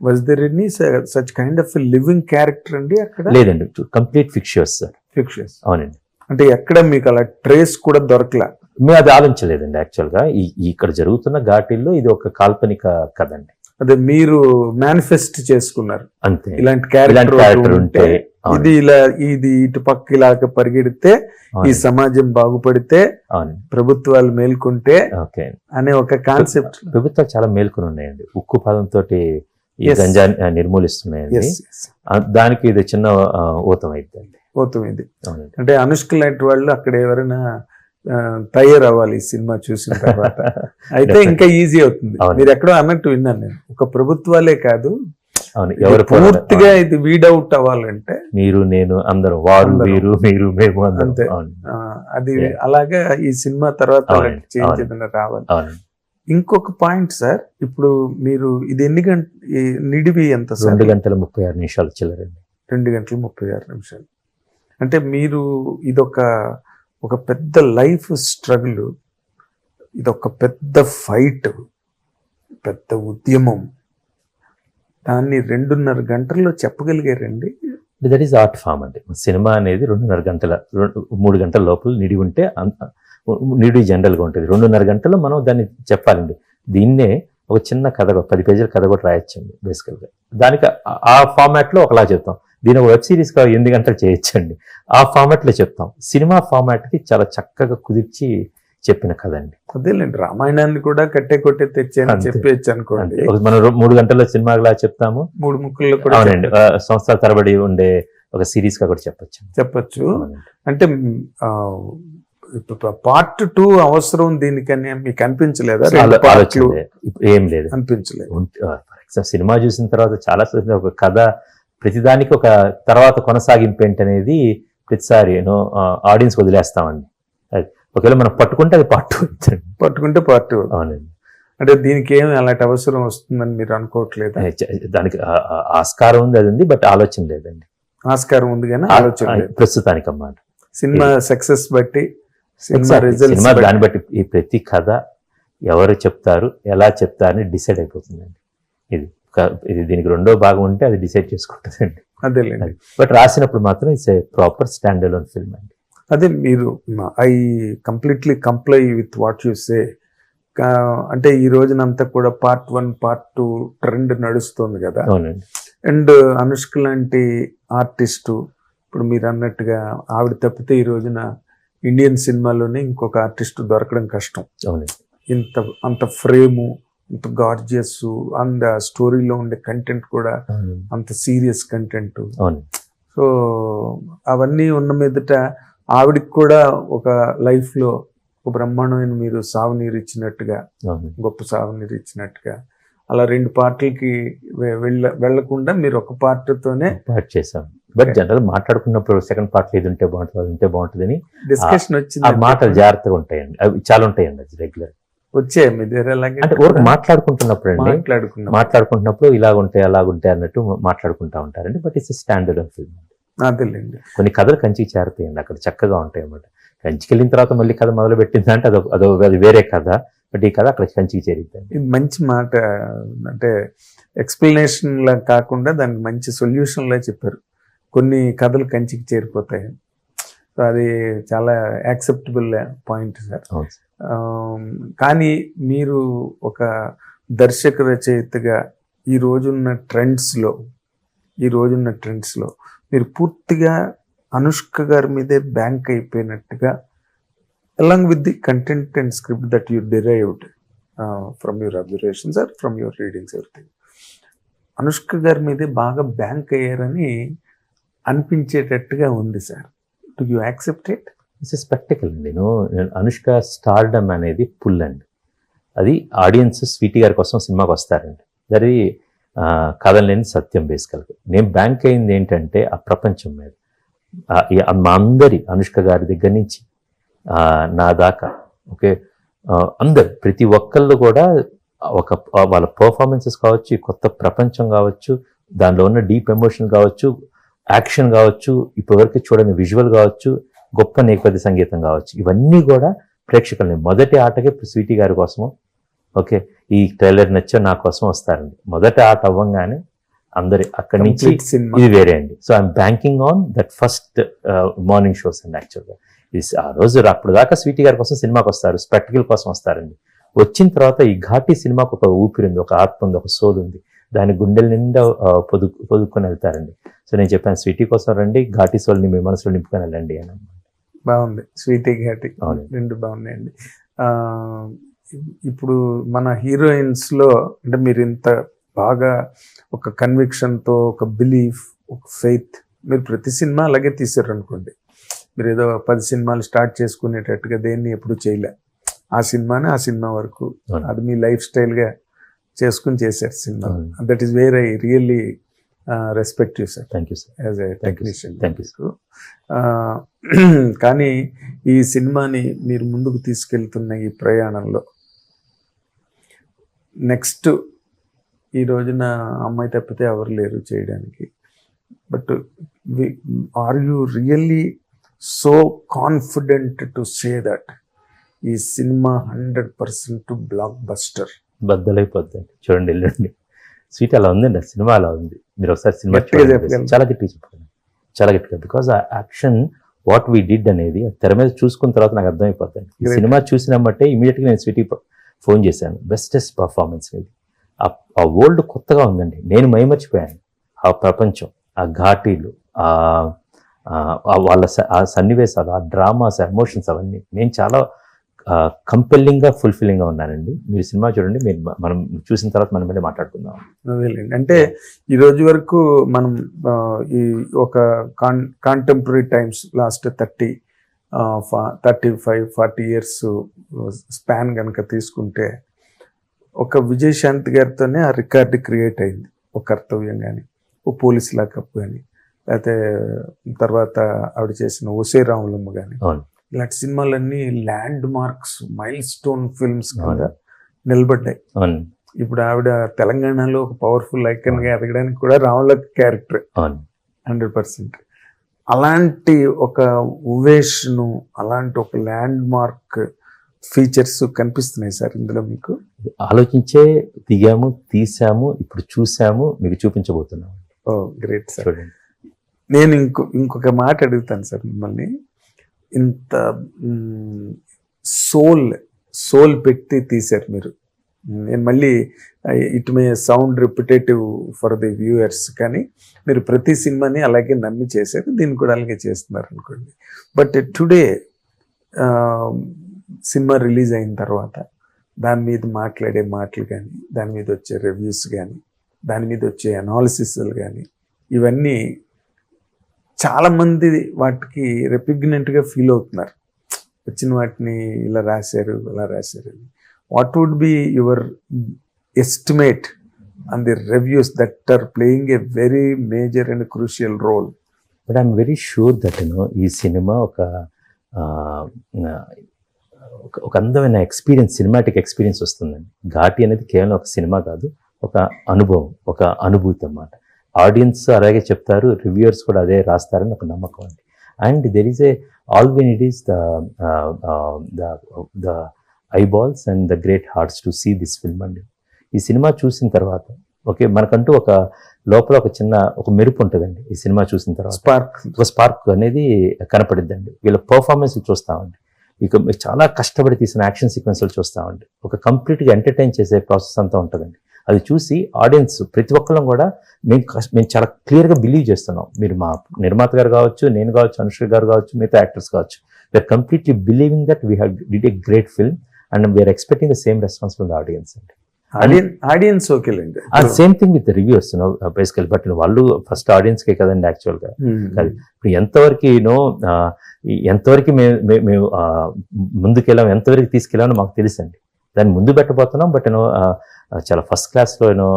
Was there any such kind of living character అండి అక్కడ? లేదండి కంప్లీట్ ఫిక్షర్స్ సార్. ఫిక్షన్స్ అవునండి. అంటే ఎక్కడ మీకు అలా ట్రేస్ కూడా దొరకలా? మేము అది ఆలోచించలేదండి యాక్చువల్గా. ఈ ఇక్కడ జరుగుతున్న ఘాటీల్లో ఇది ఒక కాల్పనిక కథ అండి అదే మీరు మేనిఫెస్ట్ చేసుకున్నారు. అంతే. ఇలాంటి క్యారెక్టర్ ఉంటే ఇది ఇలా ఇది ఇటు పక్క ఇలాగ పరిగెడితే ఈ సమాజం బాగుపడితే ప్రభుత్వాలు మేల్కొంటే ఓకే. అనే ఒక కాన్సెప్ట్ ప్రభుత్వాలు చాలా మేల్కొని ఉన్నాయండి. ఉక్కు పదంతో ఈ. గంజా నిర్మూలిస్తున్నాయండి. దానికి ఇది చిన్న ఊతం అయిద్దండి పోతుంది అవునండి. అంటే అనుష్క లాంటి వాళ్ళు అక్కడ ఎవరైనా తయారవ్వాలి ఈ సినిమా చూసిన తర్వాత. అయితే ఇంకా ఈజీ అవుతుంది. మీరు ఎక్కడో అన్నట్టు విన్నాను నేను. ఒక ప్రభుత్వాలే కాదు. ఇది పూర్తిగా ఇది వీడౌట్ అవ్వాలంటే మీరు నేను అందరం వారు. వీరు మీరు మేము అంతే. అది. అలాగా ఈ సినిమా తర్వాత చేంజ్. ఏదైనా రావాలి. ఇంకొక పాయింట్ సార్ ఇప్పుడు మీరు ఇది ఎన్ని గంట నిడివి ఎంత సార్? రెండు గంటల ముప్పై ఆరు నిమిషాలు చిల్లరండి. రెండు గంటల ముప్పై ఆరు నిమిషాలు. అంటే మీరు ఇదొక ఒక పెద్ద లైఫ్ స్ట్రగుల్ ఇదొక పెద్ద ఫైట్ పెద్ద ఉద్యమం. దాన్ని రెండున్నర గంటల్లో చెప్పగలిగారండి? దట్ ఈస్ ఆర్ట్ ఫామ్ అండి. సినిమా అనేది రెండున్నర గంటల రెండు- మూడు గంటల లోపల నిడి ఉంటే అంత- నిడి జనరల్గా ఉంటుంది. రెండున్నర గంటల్లో మనం దాన్ని చెప్పాలండి. దీన్నే ఒక చిన్న కథ పది పేజీల కథ కూడా రాయొచ్చండి బేసికల్గా. దానికి ఆ- ఫార్మాట్లో ఒకలా చెప్తాం. దీని వెబ్ సిరీస్ ఎనిమిది గంటలు చేయొచ్చండి. ఆ ఫార్మాట్లో చెప్తాం. సినిమా ఫార్మాట్కి చాలా చక్కగా కుదిర్చి చెప్పిన కథ అండి అదేలేండి. రామాయణాన్ని కూడా కట్టే కొట్టే తెచ్చాను. చెప్పేయచ్చు అనుకోండి. మనం మూడు గంటల్లో సినిమాలా చెప్తాము మూడు ముక్కల్లో కూడా అవునండి. సంవత్సరాల తరబడి ఉండే ఒక సిరీస్గా కూడా చెప్పొచ్చు. చెప్పచ్చు. అంటే పార్ట్ టూ అవసరం దీనికని మీకు అనిపించలేదా? ఏం లేదు. అనిపించలేదు. సినిమా చూసిన తర్వాత చాలా ఒక కథ ప్రతిదానికి ఒక తర్వాత కొనసాగింపు ఏంటనేది ప్రతిసారి యూనో ఆడియన్స్ వదిలేస్తామండి. ఒకవేళ మనం పట్టుకుంటే అది పార్ట్ పట్టుకుంటే పార్ట్ టూ అవునండి. అంటే దీనికి ఏమి అలాంటి అవసరం వస్తుందని మీరు అనుకోవట్లేదా? దానికి ఆస్కారం ఉంది అది ఉంది బట్ ఆలోచన లేదండి. ఆస్కారం ఉంది కానీ ఆలోచన ప్రస్తుతానికి అన్నమాట సినిమా సక్సెస్ బట్టి సినిమా దాన్ని బట్టి ఈ ప్రతి కథ ఎవరు చెప్తారు ఎలా చెప్తారని డిసైడ్ అయిపోతుందండి. ఇది ఇది దీనికి రెండో భాగం ఉంటే అది డిసైడ్ చేసుకుంటుందండి. అదేలేండి. బట్ రాసినప్పుడు మాత్రం it's a proper standard on film అండి. అదే మీరు I completely comply with what you say. అంటే ఈ రోజునంతా కూడా part one part two trend నడుస్తుంది కదా. అవునండి. అండ్ అనుష్క లాంటి ఆర్టిస్టు ఇప్పుడు మీరు అన్నట్టుగా ఆవిడ తప్పితే ఈ రోజున ఇండియన్ సినిమాలోనే ఇంకొక ఆర్టిస్ట్ దొరకడం కష్టం. ఇంత అంత ఫ్రేము అంత గార్జియస్ అండ్ స్టోరీలో ఉండే కంటెంట్ కూడా. అంత సీరియస్ కంటెంట్ సో అవన్నీ ఉన్న మీదట ఆవిడకి కూడా ఒక లైఫ్లో ఒక బ్రహ్మాండమైన మీరు సాగునీరు ఇచ్చినట్టుగా గొప్ప సాగునీరు ఇచ్చినట్టుగా అలా రెండు పార్టీలకి వెళ్ళ వెళ్ళకుండా మీరు ఒక పార్టీతోనే పార్ట్ చేసాం బట్ జనరల్ మాట్లాడుకున్నప్పుడు సెకండ్ పార్ట్ ఇది ఉంటే బాగుంటుంది అది ఉంటే బాగుంటుంది అని డిస్కషన్ ఆ వచ్చింది మాటలు జాగ్రత్తగా ఉంటాయండి. అవి చాలా ఉంటాయండి అది రెగ్యులర్ వచ్చే అంటే ఊరికి మాట్లాడుకుంటున్నప్పుడు అండి మాట్లాడుకుంటున్నప్పుడు ఇలాగ ఉంటాయి అలాగ ఉంటాయి అన్నట్టు మాట్లాడుకుంటా ఉంటారండి. But it's standard on film అదేలేండి. కొన్ని కథలు కంచికి చేరుతాయండి అక్కడ చక్కగా ఉంటాయి అన్నమాట. కంచికి వెళ్ళిన తర్వాత మళ్ళీ కథ మొదలు పెట్టింది అంటే అదో అదో అది వేరే కథ. బట్ ఈ కథ అక్కడ కంచికి చేరిద్దండి. ఇది మంచి మాట అంటే ఎక్స్ప్లెనేషన్ లా కాకుండా దానికి మంచి సొల్యూషన్ లా చెప్పారు. కొన్ని కథలు కంచికి చేరిపోతాయి. సో అది చాలా యాక్సెప్టబుల్ పాయింట్ సార్ కానీ మీరు ఒక దర్శక రచయితగా ఈ రోజున్న ట్రెండ్స్లో ఈ రోజున్న ట్రెండ్స్లో మీరు పూర్తిగా అనుష్క గారి మీదే bank అయిపోయినట్టుగా along with the content and script that you derived from your observations or from your readings everything Anushka గారి మీదే బాగా బ్యాంక్ అయ్యారని అనిపించేటట్టుగా ఉంది sir. To you accept it it's spectacle అండి. నేను అనుష్క స్టార్డమ్ అనేది పుల్ అండి. అది ఆడియన్స్ స్వీటీ గారి కోసం సినిమాకి వస్తారండి. అది కథలేని సత్యం బేసికల్గా నేను బ్యాంక్ అయింది ఏంటంటే ఆ ప్రపంచం మీద. మా అందరి అనుష్క గారి దగ్గర నుంచి నా దాకా. ఓకే అందరు ప్రతి ఒక్కళ్ళు కూడా ఒక వాళ్ళ పర్ఫార్మెన్సెస్ కావచ్చు కొత్త ప్రపంచం కావచ్చు దానిలో ఉన్న డీప్ ఎమోషన్ కావచ్చు యాక్షన్ కావచ్చు ఇప్పటివరకు చూడని విజువల్ కావచ్చు గొప్ప నేపథ్య సంగీతం కావచ్చు ఇవన్నీ కూడా ప్రేక్షకుల్ని మొదటి ఆటకే స్వీటీ గారి కోసము ఓకే ఈ ట్రైలర్ నచ్చో నా కోసం వస్తారండి. మొదట ఆట అవ్వంగానే అందరి అక్కడి నుంచి ఇది వేరే అండి. So I'm banking on that first morning shows అండి యాక్చువల్గా ఆ రోజు అప్పుడు దాకా స్వీటీ గారి కోసం సినిమాకి వస్తారు స్పెక్టికల్ కోసం వస్తారండి. వచ్చిన తర్వాత ఈ ఘాటి సినిమాకు ఒక ఊపిరి ఉంది ఒక ఆత్మ ఉంది ఒక సోల్ ఉంది. దాని గుండెల నిండా పొదు పొదుక్కొని వెళ్తారండి. సో నేను చెప్పాను స్వీటీ కోసం రండి ఘాటి సోల్ని మీ మనసులో నింపుకొని వెళ్ళండి అని బాగుంది. స్వీటీ ఘాటి. రెండు బాగున్నాయండి. ఇప్పుడు మన హీరోయిన్స్లో అంటే మీరు ఇంత బాగా ఒక కన్విక్షన్తో ఒక బిలీఫ్ ఒక ఫెయిత్ మీరు ప్రతి సినిమా అలాగే తీసారు అనుకోండి మీరు ఏదో పది సినిమాలు స్టార్ట్ చేసుకునేటట్టుగా దేన్ని ఎప్పుడు చేయలే. ఆ సినిమానే ఆ సినిమా వరకు. అది మీ లైఫ్ స్టైల్గా చేసుకుని చేశారు cinema. That is where I really respect you sir thank you sir as a technician. Thank you, కానీ ఈ సినిమాని మీరు ముందుకు తీసుకెళ్తున్న ఈ ప్రయాణంలో నెక్స్ట్ ఈ రోజున అమ్మాయి తప్పితే ఎవరు లేరు చేయడానికి. But are you really so confident to say that ఈ cinema hundred percent blockbuster బద్దలైపోద్దండి చూడండి వెళ్ళండి. స్వీట్ అలా ఉందండి సినిమా అలా ఉంది. మీరు ఒకసారి సినిమా? చాలా గట్టిగా చెప్పండి చాలా గట్టిగా. బికాస్ ఆ యాక్షన్ వాట్ వీ డిడ్ అనేది తెర మీద చూసుకున్న తర్వాత నాకు అర్థమైపోతుంది. సినిమా చూసినమ్మంటే ఇమీడియట్గా నేను స్వీటీ ఫోన్ చేశాను. బెస్టెస్ట్ పర్ఫార్మెన్స్ ఇది. ఆ- వరల్డ్ కొత్తగా ఉందండి. నేను మైమర్చిపోయాను. ఆ ప్రపంచం ఆ ఘాటీలు వాళ్ళ ఆ సన్నివేశాలు ఆ డ్రామాస్ ఎమోషన్స్ అవన్నీ. నేను చాలా కంపెల్లింగ్గా ఫుల్ఫిల్లింగ్గా ఉన్నానండి. మీరు సినిమా చూడండి మీరు మనం చూసిన తర్వాత మనం మళ్ళీ మాట్లాడుకుందాం. అంటే ఈ రోజు వరకు మనం ఈ ఒక కాన్ contemporary times last thirty thirty five forty years span కనుక తీసుకుంటే ఒక విజయశాంతి గారితోనే ఆ రికార్డ్ క్రియేట్ అయింది. ఒక కర్తవ్యం కానీ ఓ పోలీస్ లాకప్ కానీ లేకపోతే తర్వాత ఆవిడ చేసిన ఒసే రాములమ్మ కానీ అవును. ఇలాంటి సినిమాలన్నీ landmarks milestone films కింద. నిలబడ్డాయి. ఇప్పుడు ఆవిడ తెలంగాణలో ఒక పవర్ఫుల్ ఐకన్గా ఎదగడానికి కూడా రాముల క్యారెక్టర్ హండ్రెడ్ పర్సెంట్. అలాంటి ఒక ఉవేష్ను అలాంటి ఒక ల్యాండ్ మార్క్ ఫీచర్స్ కనిపిస్తున్నాయి సార్ ఇందులో మీకు? ఆలోచించే దిగాము తీసాము ఇప్పుడు చూసాము మీకు చూపించబోతున్నాము ఓ గ్రేట్ సార్. నేను ఇంకో ఇంకొక మాట అడుగుతాను సార్ మిమ్మల్ని. ఇంత సోల్ సోల్ పెట్టి తీశారు మీరు. నేను మళ్ళీ it may sound repetitive for the viewers కానీ మీరు ప్రతి సినిమాని అలాగే నమ్మి చేశారు దీన్ని కూడా అలాగే చేస్తున్నారు అనుకోండి. బట్ టుడే సినిమా రిలీజ్ అయిన తర్వాత దాని మీద మాట్లాడే మాటలు కానీ దాని మీద వచ్చే రివ్యూస్ కానీ దాని మీద వచ్చే అనాలిసిస్లు కానీ ఇవన్నీ చాలామంది వాటికి రెపిగ్నెంట్గా ఫీల్ అవుతున్నారు. వచ్చిన వాటిని ఇలా రాశారు ఇలా రాశారు what would be your estimate and the reviews that are playing a very major and crucial role but I'm very sure that you know ఈ సినిమా ఒక ఒక- ఒక అందమైన ఎక్స్పీరియన్స్ సినిమాటిక్ ఎక్స్పీరియన్స్ వస్తుందండి. ఘాటి అనేది కేవలం ఒక సినిమా కాదు ఒక అనుభవం ఒక అనుభూతి అన్నమాట. ఆడియన్స్ అలాగే చెప్తారు రివ్యూయర్స్ కూడా అదే రాస్తారని ఒక నమ్మకం అండి. And there is a all win it is the the eyeballs and the great hearts to see this film అండి. ఈ సినిమా చూసిన తర్వాత ఓకే మనకంటూ ఒక లోపల ఒక చిన్న ఒక మెరుపు ఉంటుందండి ఈ సినిమా చూసిన తర్వాత. స్పార్క్ ఒక స్పార్క్ అనేది కనపడిద్దండి. వీళ్ళ పర్ఫార్మెన్స్ చూస్తామండి. ఇక చాలా కష్టపడి తీసిన యాక్షన్ సీక్వెన్స్లు చూస్తామండి. ఒక కంప్లీట్గా ఎంటర్టైన్ చేసే ప్రాసెస్ అంతా ఉంటుందండి. అది చూసి ఆడియన్స్ ప్రతి ఒక్కళ్ళం కూడా మేము మేము చాలా క్లియర్గా బిలీవ్ చేస్తున్నాం. మీరు మా నిర్మాత గారు కావచ్చు నేను కావచ్చు అనుష్క గారు కావచ్చు మిగతా యాక్టర్స్ కావచ్చు. We're completely believing that we have did a great film and we're expecting the same response from the audience అండి. ఆడియన్ ఆడియన్స్ ఓకేలేండి ఆ same thing with reviews basically but వాళ్ళు ఫస్ట్ ఆడియన్స్కే కదండి యాక్చువల్గా Hmm. కాదు. ఇప్పుడు ఎంతవరకు నో ఎంతవరకు మేము మేము ఆ, ముందుకెళ్ళాం ఎంతవరకు తీసుకెళ్ళామో మాకు తెలుసండి. దాన్ని ముందు పెట్టబోతున్నాం బట్ యూనో చాలా ఫస్ట్ క్లాస్లో యూనో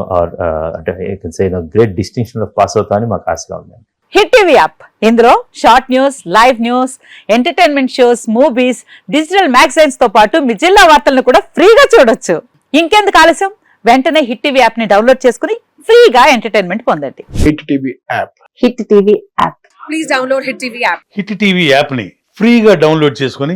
అంటే సే గ్రేట్ డిస్టింక్షన్లో పాస్ అవుతామని మాకు ఆశగా ఉందండి హిట్ టీవీ యాప్ ఇందులో short news live news entertainment shows movies digital మ్యాగజైన్స్తో పాటు మీ జిల్లా వార్తలను కూడా ఫ్రీగా చూడొచ్చు. ఇంకెందుకు ఆలస్యం? వెంటనే హిట్ టీవీ యాప్ని డౌన్లోడ్ చేసుకుని ఫ్రీగా ఎంటర్టైన్మెంట్ పొందండి. Hit TV app hit TV app please download Hit TV app. Hit TV యాప్ని ఫ్రీగా డౌన్లోడ్ చేసుకొని